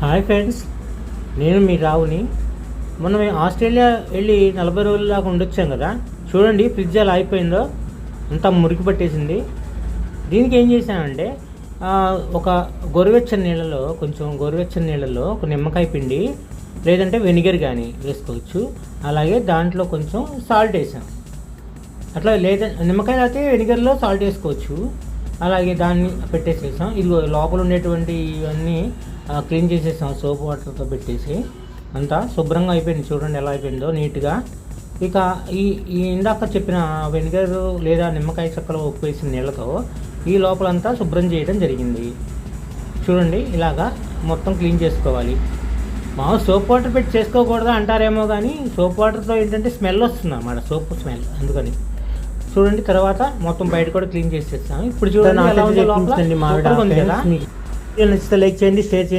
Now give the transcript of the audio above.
Hi friends నేను మీ రావుని. మొన్న Australia వెళ్ళి నలభై రోజుల దాకా ఉండొచ్చాం కదా. చూడండి ఫ్రిడ్జ్ ఎలా అయిపోయిందో. అంతా మురికి పట్టేసింది. దీనికి ఏం చేశానంటే ఒక గోరువెచ్చని నీళ్ళలో కొంచెం గోరువెచ్చని నీళ్ళలో ఒక నిమ్మకాయ పిండి లేదంటే వెనిగర్ కానీ వేసుకోవచ్చు. అలాగే దాంట్లో కొంచెం సాల్ట్ వేసాం. అట్లా లేదా నిమ్మకాయ అయితే వెనిగర్లో సాల్ట్ వేసుకోవచ్చు. అలాగే దాన్ని పెట్టేసేసాం. ఇది లోపల ఉండేటువంటి ఇవన్నీ క్లీన్ చేసేసాం సోప్ వాటర్తో పెట్టేసి అంతా శుభ్రంగా అయిపోయింది. చూడండి ఎలా అయిపోయిందో నీట్గా. ఇక ఈ ఈ ఇందాక చెప్పిన వెనిగర్ లేదా నిమ్మకాయ చక్కలో ఉప్పు వేసిన నీళ్ళతో ఈ లోపలంతా శుభ్రం చేయడం జరిగింది. చూడండి ఇలాగా మొత్తం క్లీన్ చేసుకోవాలి. మామూలు సోప్ వాటర్ పెట్టి చేసుకోకూడదు అంటారేమో కానీ సోప్ వాటర్తో ఏంటంటే స్మెల్ వస్తుంది అన్నమాట సోప్ స్మెల్ అందుకని. చూడండి తర్వాత మొత్తం బయట కూడా క్లీన్ చేసేస్తాం ఇప్పుడు చూడండి నచ్చితే లైక్ చేయండి షేర్ చేయండి.